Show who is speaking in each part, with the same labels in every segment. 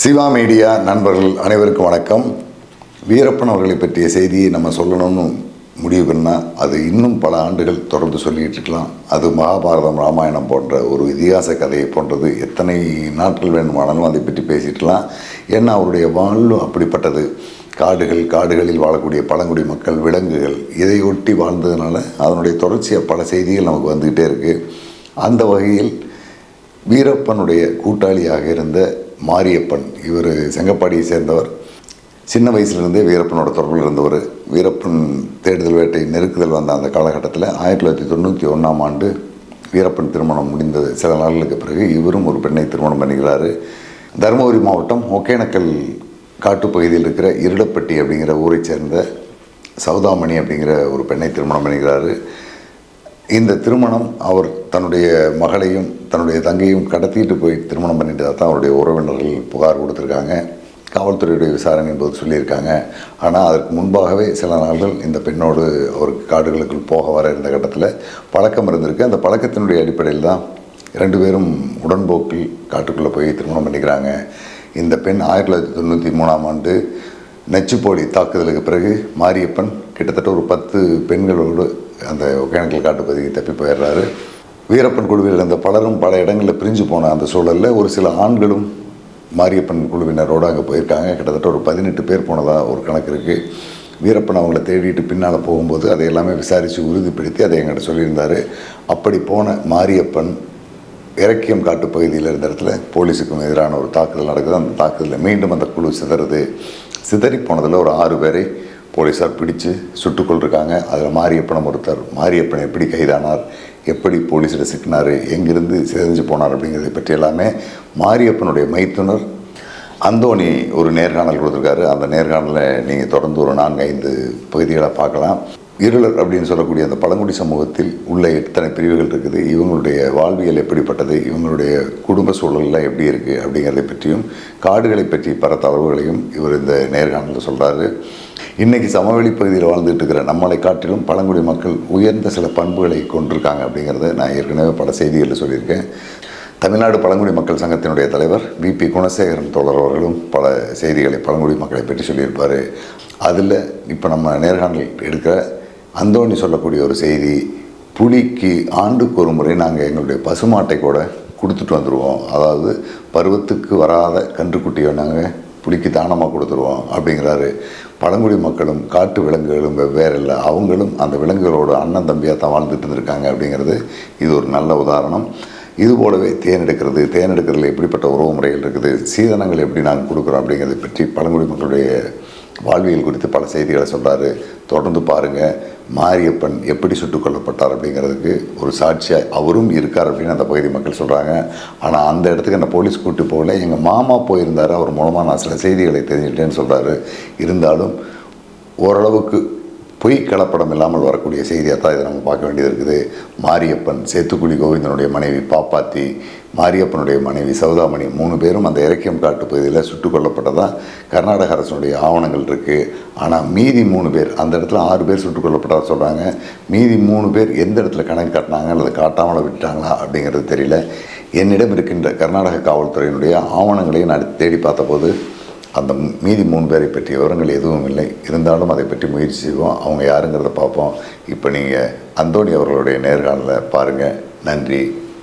Speaker 1: Siva media நண்பர்கள் அனைவருக்கும் வணக்கம். வீரப்பன் அவர்களை பற்றிய செய்தியை நம்ம சொல்லணும்னு முடிவு பண்ணால் அது இன்னும் பல ஆண்டுகள் தொடர்ந்து சொல்லிகிட்டு இருக்கலாம். அது மகாபாரதம் ராமாயணம் போன்ற ஒரு இதிகாச கதையை போன்றது. எத்தனை நாட்கள் வேண்டுமானாலும் அதை பற்றி பேசிட்டுலாம் ஏன்னா அவருடைய வாழ்வு அப்படிப்பட்டது. காடுகள் காடுகளில் வாழக்கூடிய பழங்குடி மக்கள் விலங்குகள் இதை ஒட்டி வாழ்ந்ததுனால அதனுடைய தொடர்ச்சியாக பல செய்திகள் நமக்கு வந்துக்கிட்டே இருக்குது அந்த வகையில் வீரப்பனுடைய கூட்டாளியாக இருந்த மாரியப்பன் இவர் செங்கப்பாடியை சேர்ந்தவர். சின்ன வயசுலேருந்தே வீரப்பனோட தொடர்பில் இருந்தவர். வீரப்பன் தேடுதல் வேட்டை நெருக்குதல் வந்த அந்த காலகட்டத்தில் ஆயிரத்தி தொள்ளாயிரத்தி தொண்ணூற்றி ஒன்றாம் ஆண்டு வீரப்பன் திருமணம் முடிந்தது. சில நாட்களுக்கு பிறகு இவரும் ஒரு பெண்ணை திருமணம் பண்ணுகிறார் தருமபுரி மாவட்டம் ஒகேனக்கல் காட்டுப்பகுதியில் இருக்கிற இருடப்பட்டி அப்படிங்கிற ஊரைச் சேர்ந்த சௌதாமணி அப்படிங்கிற ஒரு பெண்ணை திருமணம் பண்ணுகிறாரு இந்த திருமணம் அவர் தன்னுடைய மகளையும் தன்னுடைய தங்கையும் கடத்திட்டு போய் திருமணம் பண்ணிட்டு தான் அவருடைய உறவினர்கள் புகார் கொடுத்துருக்காங்க. காவல்துறையுடைய விசாரணை என்பது சொல்லியிருக்காங்க. ஆனால் அதற்கு முன்பாகவே சில நாள்கள் இந்த பெண்ணோடு அவருக்கு காடுகளுக்குள் போக வர இருந்த கட்டத்தில் பழக்கம் இருந்திருக்கு. அந்த பழக்கத்தினுடைய அடிப்படையில் தான் ரெண்டு பேரும் உடன்போக்கில் காட்டுக்குள்ளே போய் திருமணம் பண்ணிக்கிறாங்க. இந்த பெண் ஆயிரத்தி தொள்ளாயிரத்தி தொண்ணூற்றி மூணாம் ஆண்டு நச்சுப்போலி தாக்குதலுக்கு பிறகு மாரியப்பன் கிட்டத்தட்ட ஒரு பத்து பெண்களோடு அந்த ஒகேனக்கல் காட்டுப்பகுதிக்கு தப்பி போயிடுறாரு. வீரப்பன் குழுவில் இருந்த பலரும் பல இடங்களில் பிரிஞ்சு போன அந்த சூழலில் ஒரு சில ஆண்களும் மாரியப்பன் குழுவினரோடு அங்கே போயிருக்காங்க. கிட்டத்தட்ட ஒரு பதினெட்டு பேர் போனதாக ஒரு கணக்கு இருக்குது வீரப்பன் அவங்கள தேடிட்டு பின்னால் போகும்போது அதை எல்லாமே விசாரித்து உறுதிப்படுத்தி அதை எங்கிட்ட சொல்லியிருந்தார். அப்படி போன மாரியப்பன் இறக்கியம் காட்டு பகுதியில் இருந்த இடத்துல போலீஸுக்கும் எதிரான ஒரு தாக்குதல் நடக்குது. அந்த தாக்குதலில் மீண்டும் அந்த குழு சிதறுது. சிதறி போனதில் ஒரு ஆறு பேரை போலீஸார் பிடிச்சு சுட்டுக் கொண்டிருக்காங்க அதில் மாரியப்பனம் ஒருத்தர். மாரியப்பன் எப்படி கைதானார்? எப்படி போலீஸில் சிக்கினார்? எங்கிருந்து சிதைஞ்சு போனார் அப்படிங்கிறதை பற்றி எல்லாமே மாரியப்பனுடைய மைத்துனர் அந்தோணி ஒரு நேர்காணல் கொடுத்துருக்காரு. அந்த நேர்காணலில் நீங்கள் தொடர்ந்து ஒரு நான்கு ஐந்து பகுதிகளை பார்க்கலாம். இருளர் அப்படின்னு சொல்லக்கூடிய அந்த பழங்குடி சமூகத்தில் உள்ள எத்தனை பிரிவுகள் இருக்குது? இவங்களுடைய வாழ்வியல் எப்படிப்பட்டது? இவங்களுடைய குடும்ப சூழல்லாம் எப்படி இருக்குது அப்படிங்கிறத பற்றியும் காடுகளை பற்றி பல தகவல்களையும் இவர் இந்த நேர்காணலில் சொல்கிறாரு இன்றைக்கி சமவெளி பகுதியில் வாழ்ந்துட்டு இருக்கிற நம்மளை காட்டிலும் பழங்குடி மக்கள் உயர்ந்த சில பண்புகளை கொண்டிருக்காங்க அப்படிங்கிறத நான் ஏற்கனவே பல செய்திகளில் சொல்லியிருக்கேன். தமிழ்நாடு பழங்குடி மக்கள் சங்கத்தினுடைய தலைவர் விபி குணசேகரன் தோழர் அவர்களும் பல செய்திகளை பழங்குடி மக்களை பற்றி சொல்லியிருப்பார். அதில் இப்போ நம்ம நேர்காணல் எடுக்கிற அந்தோணி சொல்லக்கூடிய ஒரு செய்தி புலிக்கு ஆண்டுக்கு ஒரு முறை நாங்கள் எங்களுடைய பசுமாட்டை கூட கொடுத்துட்டு வந்துடுவோம் அதாவது பருவத்துக்கு வராத கன்றுக்குட்டியை நாங்கள் புலிக்கு தானமாக கொடுத்துருவோம் அப்படிங்கிறாரு. பழங்குடி மக்களும் காட்டு விலங்குகளும் வெவ்வேறு இல்லை. அவங்களும் அந்த விலங்குகளோட அண்ணன் தம்பியாக தான் வாழ்ந்துட்டு இருந்திருக்காங்க அப்படிங்கிறது இது ஒரு நல்ல உதாரணம். இது போலவே தேன் எடுக்கிறது தேன் எடுக்கிறதுல எப்படிப்பட்ட உறவு முறைகள் இருக்குது சீதனங்கள் எப்படி நாங்கள் கொடுக்குறோம் அப்படிங்கிறத பற்றி பழங்குடி மக்களுடைய வாழ்வியல் குறித்து பல செய்திகளை சொல்கிறாரு தொடர்ந்து பாருங்கள் மாரியப்பன் எப்படி சுட்டுக் கொல்லப்பட்டார் அப்படிங்கிறதுக்கு ஒரு சாட்சியாக அவரும் இருக்கார் அப்படின்னு அந்த பகுதி மக்கள் சொல்கிறாங்க ஆனால் அந்த இடத்துக்கு அந்த போலீஸ் கூட்டி போகல. எங்கள் மாமா போயிருந்தார். அவர் மூலமாக நான் சில செய்திகளை தெரிஞ்சுக்கிட்டேன்னு சொல்கிறாரு இருந்தாலும் ஓரளவுக்கு பொய் கலப்படம் இல்லாமல் வரக்கூடிய செய்தியாக தான் இதை நம்ம பார்க்க வேண்டியது இருக்குது. மாரியப்பன் சேத்துக்குழி கோவிந்தனுடைய மனைவி பாப்பாத்தி மாரியப்பனுடைய மனைவி சௌதாமணி மூணு பேரும் அந்த இறக்கியம் காட்டு பகுதியில் சுட்டுக் கொல்லப்பட்டதாக கர்நாடக அரசனுடைய ஆவணங்கள் இருக்குது ஆனால் மீதி மூணு பேர் அந்த இடத்துல ஆறு பேர் சுட்டுக் கொல்லப்பட்டதாக சொல்கிறாங்க மீதி மூணு பேர் எந்த இடத்துல கணக்கு காட்டினாங்க அல்லது காட்டாமல் விட்டாங்களா அப்படிங்கிறது தெரியல. என்னிடம் இருக்கின்ற கர்நாடக காவல்துறையினுடைய ஆவணங்களை நான் தேடி பார்த்தபோது அந்த மீதி மூணு பேரை பற்றிய விவரங்கள் எதுவும் இல்லை. இருந்தாலும் அதை பற்றி முயற்சி செய்வோம். அவங்க யாருங்கிறத பார்ப்போம். இப்போ நீங்கள் அந்தோணி அவர்களுடைய நேர்காணலை பாருங்கள் நன்றி.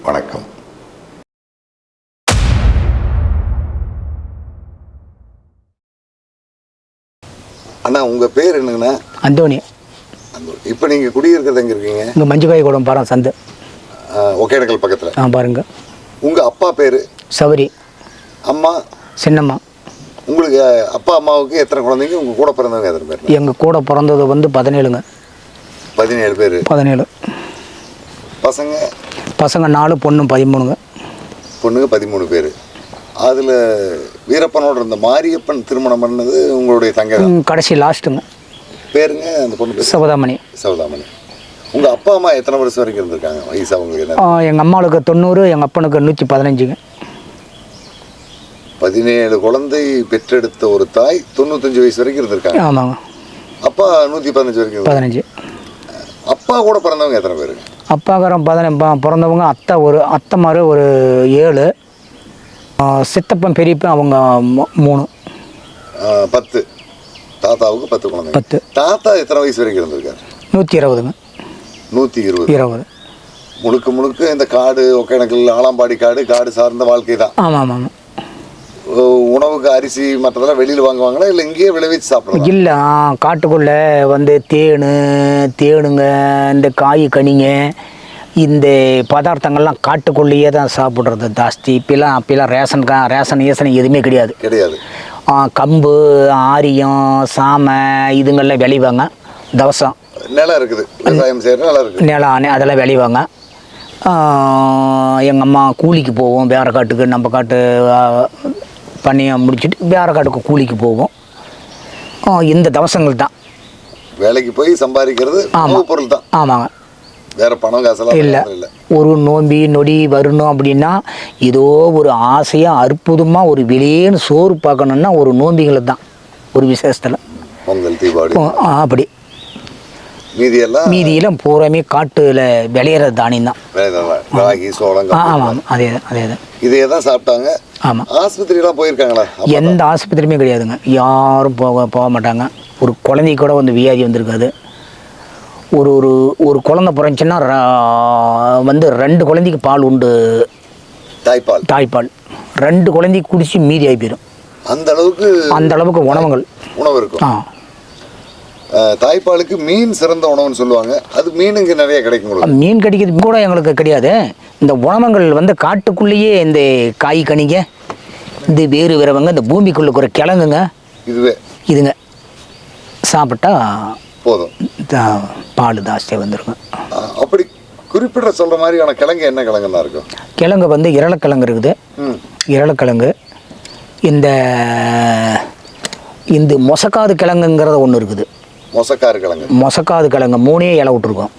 Speaker 1: வணக்கம். அண்ணா உங்கள் பேர் என்னங்கண்ணா?
Speaker 2: அந்தோணி.
Speaker 1: இப்போ நீங்கள் குடியிருக்கிறது எங்கே இருக்கீங்க?
Speaker 2: இங்கே மஞ்சுகாய் குடம் பாரம் சந்து.
Speaker 1: ஒகேனக்கல் பக்கத்தில்.
Speaker 2: ஆ பாருங்க.
Speaker 1: உங்கள் அப்பா பேர்?
Speaker 2: சவரி
Speaker 1: அம்மா?
Speaker 2: சின்னம்மா.
Speaker 1: உங்களுக்கு அப்பா அம்மாவுக்கு எத்தனை குழந்தைங்க? உங்கள் கூட பிறந்தவங்க எத்தனை பேர்?
Speaker 2: எங்கள் கூட பிறந்தது வந்து பதினேழுங்க.
Speaker 1: பதினேழு பேர்.
Speaker 2: பதினேழு.
Speaker 1: பசங்க?
Speaker 2: பசங்க நாலு பொண்ணு பதிமூணுங்க.
Speaker 1: பொண்ணுங்க பதிமூணு பேர். அதில் வீரப்பனோட இருந்த மாரியப்பன் திருமணம் பண்ணது உங்களுடைய தங்கை
Speaker 2: கடைசி லாஸ்ட்டுங்க.
Speaker 1: பேருங்க அந்த பொண்ணு
Speaker 2: சிவதாமணி
Speaker 1: சௌதாமணி. உங்கள் அப்பா அம்மா எத்தனை வருஷம் வரைக்கும் இருந்திருக்காங்க? வயசு அவங்களுக்கு
Speaker 2: எங்கள் அம்மாவுக்கு தொண்ணூறு எங்கள் அப்பனுக்கு நூற்றி பதினஞ்சுங்க.
Speaker 1: பதினேழு குழந்தை பெற்றெடுத்த ஒரு தாய் தொண்ணூத்தஞ்சு வயசு வரைக்கும் இருந்திருக்காங்க.
Speaker 2: ஆமாங்க.
Speaker 1: அப்பா நூற்றி பதினஞ்சு வரைக்கும்.
Speaker 2: பதினஞ்சு.
Speaker 1: அப்பா கூட பிறந்தவங்க எத்தனை பேர்
Speaker 2: அப்பாக்காரன் பதின ப- பிறந்தவங்க அத்தை ஒரு அத்தைமாரு ஒரு ஏழு சித்தப்பன் பெரியப்பன் அவங்க மூணு.
Speaker 1: பத்து. தாத்தாவுக்கு பத்து குழந்தைங்க.
Speaker 2: பத்து.
Speaker 1: தாத்தா எத்தனை வயசு வரைக்கும் இருந்திருக்காரு?
Speaker 2: நூற்றி இருபதுங்க.
Speaker 1: நூற்றி இருபது.
Speaker 2: இருபது.
Speaker 1: முழுக்க முழுக்க இந்த காடு ஒகேனக்கல் ஆலாம்பாடி காடு காடு சார்ந்த வாழ்க்கை தான்.
Speaker 2: ஆமாம் ஆமாம்.
Speaker 1: உணவுக்கு அரிசி மற்றதெல்லாம் வெளியில் வாங்குவாங்களா? இல்லை இங்கேயே விளைவிச்சு சாப்பிடலாம்
Speaker 2: இல்லை காட்டுக்குள்ளே வந்து தேன் தேனுங்க இந்த காய் கனிங்க இந்த பதார்த்தங்கள்லாம் காட்டுக்குள்ளேயே தான் சாப்பிட்றது ஜாஸ்தி. இப்பெல்லாம் அப்பெல்லாம் ரேஷன் கா ரேஷன் ஏசன் எதுவுமே கிடையாது.
Speaker 1: கிடையாது.
Speaker 2: கம்பு ஆரியம் சாமை இதுங்கெல்லாம் விளைவாங்க. தவசம்.
Speaker 1: நிலம் இருக்குது. விவசாயம் செய்கிற நிலம் இருக்குது.
Speaker 2: நிலம் அதெல்லாம் விளைவாங்க. எங்கள் அம்மா கூலிக்கு போவோம் வேறு காட்டுக்கு நம்ம காட்டு பண்ணியை முடிச்சுட்டு வேறு காட்டுக்கு கூலிக்கு போவோம். இந்த தவசங்கள் தான்.
Speaker 1: வேலைக்கு போய் சம்பாதிக்கிறது உணவுப் பொருள் தான்.
Speaker 2: ஆமாங்க.
Speaker 1: வேற பணம் காசெல்லாம்
Speaker 2: இல்லை. ஒரு நோம்பி நொடி வரணும் அப்படின்னா ஏதோ ஒரு ஆசையாக அற்புதமாக ஒரு வெளியேன்னு சோறு பார்க்கணுன்னா ஒரு நோம்பிகளை தான். ஒரு விசேஷத்தில்.
Speaker 1: பொங்கல் தீபாவளி.
Speaker 2: அப்படி
Speaker 1: மீதி எல்லாம்
Speaker 2: மீதியெல்லாம் பூராமே காட்டில் விளையிற தானியம் தான். ஆமாம். அதே தான் அதே தான்.
Speaker 1: இதையே தான் சாப்பிட்டாங்க.
Speaker 2: ஆமாம்
Speaker 1: ஆஸ்பத்திரிலாம் போயிருக்காங்களா?
Speaker 2: எந்த ஆஸ்பத்திரியுமே கிடையாதுங்க. யாரும் போக போக மாட்டாங்க. ஒரு குழந்தைக்கு கூட வந்து வியாதி வந்திருக்காது. ஒரு ஒரு ஒரு குழந்தை பிறந்துச்சுன்னா வந்து ரெண்டு குழந்தைக்கு பால் உண்டு.
Speaker 1: தாய்ப்பால்.
Speaker 2: தாய்ப்பால். ரெண்டு குழந்தைக்கு குடிச்சு மீதி ஆகி போயிடும்
Speaker 1: அந்த அளவுக்கு
Speaker 2: அந்த அளவுக்கு உணவுகள்.
Speaker 1: உணவு இருக்கும்.
Speaker 2: ஆ.
Speaker 1: தாய்ப்பாலுக்கு மீன் சிறந்த உணவுன்னு சொல்லுவாங்க. அது மீன் இங்க நிறைய கிடைக்கும்
Speaker 2: மீன் கடிக்கிறது கூட எங்களுக்கு கிடையாது. இந்த உணவங்கள் வந்து காட்டுக்குள்ளேயே இந்த காய் கனிங்க இந்த வேறு விரவங்க இந்த பூமிக்குள்ள இருக்கிற கிழங்குங்க.
Speaker 1: இதுவே.
Speaker 2: இதுங்க. சாப்பிட்டா
Speaker 1: போதும்.
Speaker 2: பால் ஜாஸ்தியாக வந்துருங்க.
Speaker 1: அப்படி குறிப்பிட சொல்ற மாதிரியான கிழங்கு என்ன கிழங்குன்னா இருக்கும்?
Speaker 2: கிழங்கு வந்து இரளக்கிழங்கு இருக்குது. இரளக்கிழங்கு. இந்த இந்த மொசக்காது கிழங்குங்கிறது ஒன்று இருக்குது.
Speaker 1: மொசக்காரு கிழங்கு
Speaker 2: மொசக்காது கிழங்கு மூணே இலை விட்டுருக்கோம்.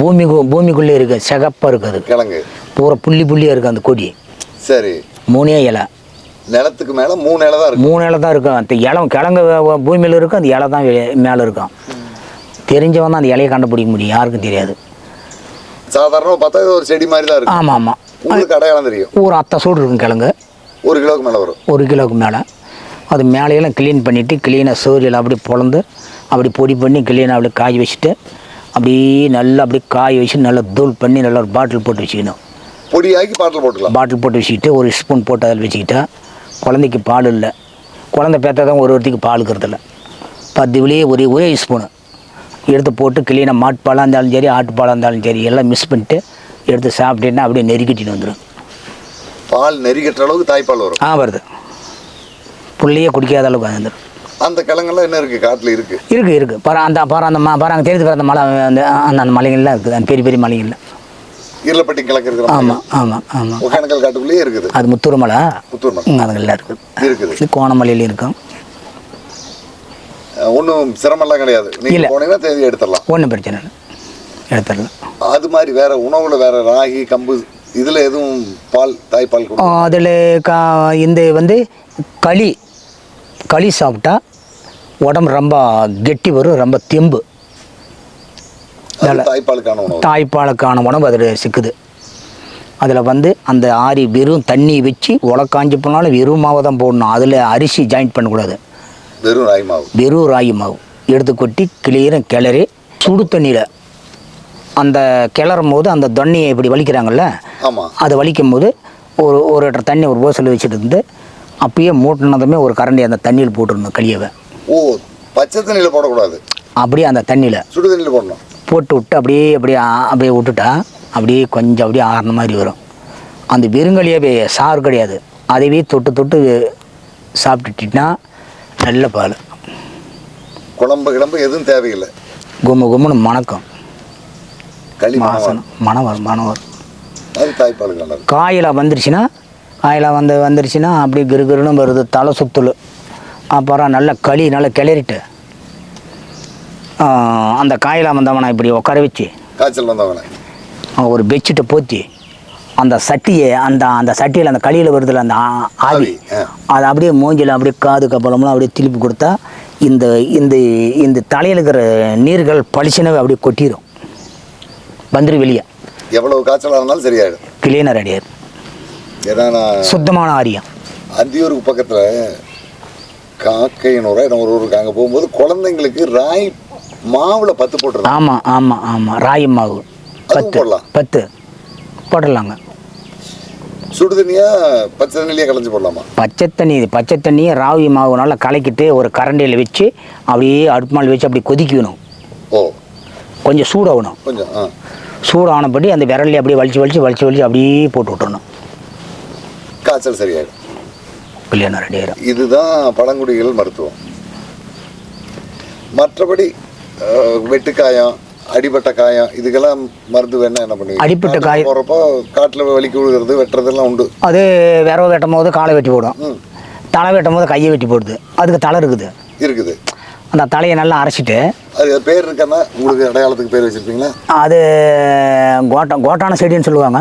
Speaker 2: பூமி பூமிக்குள்ளே இருக்கு சிகப்பாக இருக்குது. அது
Speaker 1: கிழங்கு.
Speaker 2: பூரா புள்ளி புள்ளியாக இருக்குது அந்த கொடி.
Speaker 1: சரி.
Speaker 2: மூணே இலை.
Speaker 1: நிலத்துக்கு மேல மூணு இலை தான் இருக்கு.
Speaker 2: மூணு இலை தான் இருக்கும். அந்த இலம் கிழங்கு பூமியில் இருக்கும் அந்த இலை தான் மேலே இருக்கும். தெரிஞ்சவன் தான் அந்த இலையை கண்டுபிடிக்க முடியும். யாருக்கும் தெரியாது.
Speaker 1: சாதாரணமா பார்த்தா இது ஒரு செடி மாதிரி தான் இருக்கு.
Speaker 2: ஆமாம் ஆமாம்
Speaker 1: உங்களுக்கு அடையாளம் தெரியும்.
Speaker 2: ஒரு அத்தை சூடு இருக்கும் கிழங்கு.
Speaker 1: ஒரு கிலோவுக்கு மேல வரும்.
Speaker 2: ஒரு கிலோவுக்கு மேலே. அது மேலையெல்லாம் க்ளீன் பண்ணிவிட்டு க்ளீனாக சூரியல் அப்படி பொழந்து அப்படி பொடி பண்ணி க்ளீனாக அப்படி காய வச்சுட்டு அப்படியே நல்லா அப்படியே காய வச்சு நல்லா தூள் பண்ணி நல்லா ஒரு பாட்டில் போட்டு வச்சுக்கணும்.
Speaker 1: பொடியாக்கி பாட்டில் போட்டுக்கலாம்.
Speaker 2: பாட்டில் போட்டு வச்சுக்கிட்டு ஒரு ஸ்பூன் போட்டு அதில் வச்சுக்கிட்டா குழந்தைக்கு பால் இல்லை. குழந்தை பேத்தா தான் ஒரு ஒருத்திக்கு பால் இருக்கிறதில்ல. பத்து விலையே ஒரே ஒரே ஸ்பூனு எடுத்து போட்டு க்ளீனாக மாட்டுப்பாலாக இருந்தாலும் சரி ஆட்டுப்பாலாக இருந்தாலும் சரி எல்லாம் மிக்ஸ் பண்ணிட்டு எடுத்து சாப்பிட்டேன்னா அப்படியே நெருக்கிட்டின்னு வந்துடும்
Speaker 1: பால் நெறிகட்டுற அளவுக்கு தாய்ப்பால் வரும்.
Speaker 2: ஆ வருது. புள்ளையே குடிக்காத அளவுக்கு வந்துடும்
Speaker 1: அந்த கிழங்கெல்லாம் என்ன இருக்கு? காட்டுல இருக்கு.
Speaker 2: இருக்குது இருக்குது பாரு அந்த பாரு அந்த மா பாரு தெரியுது பாரு அந்த மலை அந்த அந்த அந்த மலைகள்லாம் இருக்குது. அந்த பெரிய பெரிய மலைகள்ல
Speaker 1: ஈரப்பட்டி கிழங்கு இருக்கிற
Speaker 2: ஆமாம் ஆமாம் ஆமாம்
Speaker 1: ஒகேனக்கல் காட்டுக்குள்ளேயே இருக்குது.
Speaker 2: அது முத்தூர் மலை.
Speaker 1: புத்தூர் மலை.
Speaker 2: அதுங்கெல்லாம் இருக்குது.
Speaker 1: இருக்குது
Speaker 2: கோணமலையிலையும் இருக்கும்.
Speaker 1: ஒன்றும் சிரமம்லாம் கிடையாது. நீங்க
Speaker 2: இல்ல.
Speaker 1: போனீங்கன்னா தேதி எடுத்துடலாம்.
Speaker 2: ஒன்றும் பிரச்சனை இல்லை. எடுத்துடலாம்.
Speaker 1: அது மாதிரி வேற உணவுல வேற ராகி கம்பு இதுல எதுவும் பால் தாய்ப்பால்
Speaker 2: அதில் கா இந்த வந்து களி களி சாப்பிட்டா உடம்பு ரொம்ப கெட்டி வரும் ரொம்ப தெம்பு.
Speaker 1: தாய்ப்பாலுக்கான உணவு.
Speaker 2: தாய்ப்பாலுக்கான உணவு அதில் சிக்குது. அதில் வந்து அந்த ஆரி வெறும் தண்ணி வச்சு உலக்காஞ்சி போனாலும் வெறும் மாவை தான் போடணும். அதில் அரிசி ஜாயிண்ட் பண்ணக்கூடாது.
Speaker 1: வெறும் ராகி மாவு.
Speaker 2: வெறும் ராகி மாவு. எடுத்து கொட்டி கிளியரும் கிளறி சுடு தண்ணியில் அந்த கிளறும் போது அந்த தண்ணியை இப்படி வலிக்கிறாங்கல்ல அதை வலிக்கும் போது ஒரு ஒரு லிட்டர் தண்ணி ஒரு போசல் வச்சுட்டு இருந்து அப்பயே மூட்டினதுமே ஒரு கரண்டி அந்த தண்ணியில் போட்டுருணும் களியவை.
Speaker 1: ஓ பச்சை தண்ணியில போடக்கூடாது.
Speaker 2: அப்படியே அந்த தண்ணியில்
Speaker 1: சுடு தண்ணியில போடணும்.
Speaker 2: போட்டு விட்டு அப்படியே அப்படியே அப்படியே விட்டுட்டா அப்படியே கொஞ்சம் அப்படியே ஆறுன மாதிரி வரும். அந்த வெறுங்களியாவே சாறு கிடையாது. அதைவே தொட்டு தொட்டு சாப்பிட்டுட்டின்னா நல்ல பால்.
Speaker 1: குழம்பு கிளம்பு எதுவும் தேவையில்லை.
Speaker 2: கும்மு கும்முன்னு மணக்கும். வாசனம் மனம் வரும். மனம் வரும் காயில் வந்துருச்சுன்னா காயில் வந்து வந்துருச்சுன்னா அப்படியே கிரு கிருன்னு வருது தலை சுத்தல். அப்புறம் நல்லா களி நல்லா கிளறிட்டு. அந்த காயில் வந்தவனை இப்படி உட்கார வச்சு
Speaker 1: காய்ச்சல் வந்தவங்களே
Speaker 2: அவன் ஒரு பெட்ஷீட்டை போத்தி அந்த சட்டியை அந்த அந்த சட்டியில் அந்த களியில் வருதுல அந்த ஆவி. அதை அப்படியே மூஞ்சில் அப்படியே காது கப்பலம்லாம் அப்படியே திருப்பி கொடுத்தா இந்த இந்த இந்த தலையில் இருக்கிற நீர்கள் பளிச்சுனவே அப்படியே கொட்டிடும் வந்துரு வெளியே.
Speaker 1: எவ்வளவு காய்ச்சலாக இருந்தாலும் சரியாயிடும்.
Speaker 2: கிளீனர்
Speaker 1: நான்
Speaker 2: சுத்தமான ஆரியம்.
Speaker 1: அந்தியூருக்கு பக்கத்தில் காக்கையனூரா ஒரு ஊருக்கு அங்கே போகும்போது குழந்தைங்களுக்கு ராய் மாவில் பத்து போட்டுருந்தாங்க
Speaker 2: ஆமாம் ஆமாம் ஆமாம் ராகி மாவு. பத்து.
Speaker 1: போடலாம்.
Speaker 2: பத்து. போட்டுடலாங்க
Speaker 1: சுடு தண்ணியா பச்சை தண்ணிலேயே கலைஞ்சு போடலாமா?
Speaker 2: பச்சை தண்ணி பச்சை தண்ணியை ராகி மாவு நல்லா கலக்கிட்டு ஒரு கரண்டியில் வச்சு அப்படியே அடுப்பு மேலே வச்சு அப்படியே கொதிக்கணும்.
Speaker 1: ஓ.
Speaker 2: கொஞ்சம் சூடாகணும்.
Speaker 1: கொஞ்சம் ஆ.
Speaker 2: சூடானபடி அந்த விரல்ல அப்படியே வலிச்சு வலிச்சு வலிச்சு வலிச்சு அப்படியே போட்டு விட்டுறணும்.
Speaker 1: காய்ச்சல் சரியாயிடும்.
Speaker 2: கல்யாணம் ரெடி ஆயிரும்
Speaker 1: இதுதான் பழங்குடிகள் மருத்துவம். மற்றபடி வெட்டுக்காயம் அடிபட்ட காயம் இதுக்கெல்லாம் மருந்து வேணா என்ன பண்ணுவீங்க?
Speaker 2: அடிபட்ட காயம்.
Speaker 1: போறப்போ காட்டில் வலிக்கு விழுகிறது வெட்டுறதெல்லாம் உண்டு.
Speaker 2: அது விரவ வெட்டும் போது காலை வெட்டி போடும். தலை வெட்டும் போது கையை வெட்டி போடுது. அதுக்கு தலை இருக்குது.
Speaker 1: இருக்குது.
Speaker 2: அந்த தலையை நல்லா அரைச்சிட்டு
Speaker 1: அது பேர் இருக்கன்னா? உங்களுக்கு அடையாளத்துக்கு பேர் வச்சிருப்பீங்களா?
Speaker 2: அது கோட்டா கோட்டான செடின்னு சொல்லுவாங்க.